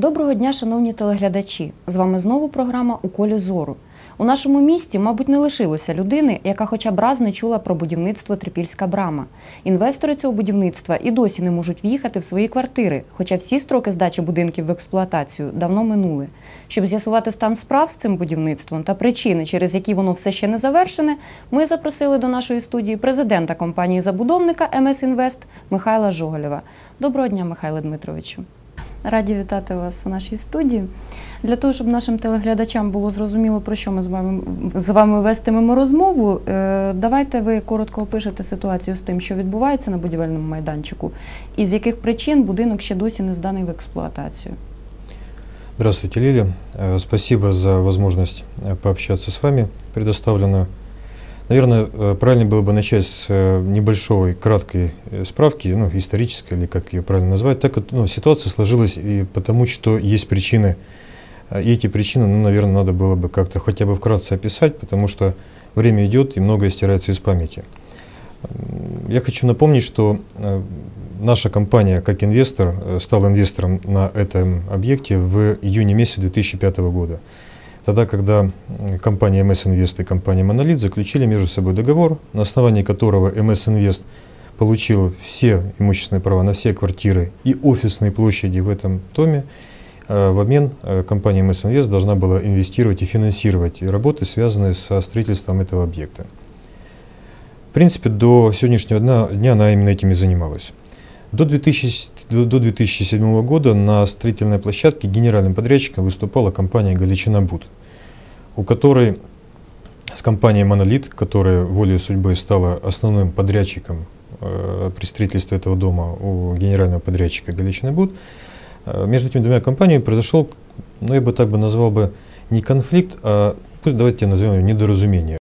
Доброго дня, шановні телеглядачі! З вами знову програма У колі зору. У нашому місті, мабуть, не лишилося людини, яка хоча б раз не чула про будівництво Трипільська брама. Інвестори цього будівництва і досі не можуть в'їхати в свої квартири, хоча всі строки здачі будинків в експлуатацію давно минули. Щоб з'ясувати стан справ з цим будівництвом та причини, через які воно все ще не завершене, ми запросили до нашої студії президента компанії забудовника МС Інвест Михайла Жоголєва. Доброго дня, Михайле Дмитровичу. Раді вітати вас у нашій студії. Для того, щоб нашим телеглядачам було зрозуміло, про що ми з вами, з вами вестимемо розмову, е, давайте ви коротко опишете ситуацію з тим, що відбувається на будівельному майданчику, і з яких причин будинок ще досі не зданий в експлуатацію. Здравствуйте, Лилия. Э, Спасибо за возможность э, пообщаться с вами, предоставленную. Наверное, э, правильно было бы начать с э, небольшой, краткой э, справки, ну, исторической, или как ее правильно назвать. Так вот, ну, ситуация сложилась и потому, что есть причины, и эти причины, ну, наверное, надо было бы как-то хотя бы вкратце описать, потому что время идет и многое стирается из памяти. Я хочу напомнить, что наша компания, как инвестор, стала инвестором на этом объекте в июне месяце 2005 года. Тогда, когда компания МС Инвест и компания Монолит заключили между собой договор, на основании которого МС Инвест получил все имущественные права на все квартиры и офисные площади в этом доме, э, в обмен э, компания МС Инвест должна была инвестировать и финансировать работы, связанные со строительством этого объекта. В принципе, до сегодняшнего дня, дня она именно этим и занималась. До, 2000, до до 2007 года на строительной площадке генеральным подрядчиком выступала компания «Галичина Буд», у которой с компанией «Монолит», которая волей судьбы стала основным подрядчиком э, при строительстве этого дома у генерального подрядчика «Галичина Буд», э, между этими двумя компаниями произошел, ну я бы так бы назвал бы, не конфликт, а пусть давайте назовем его недоразумение.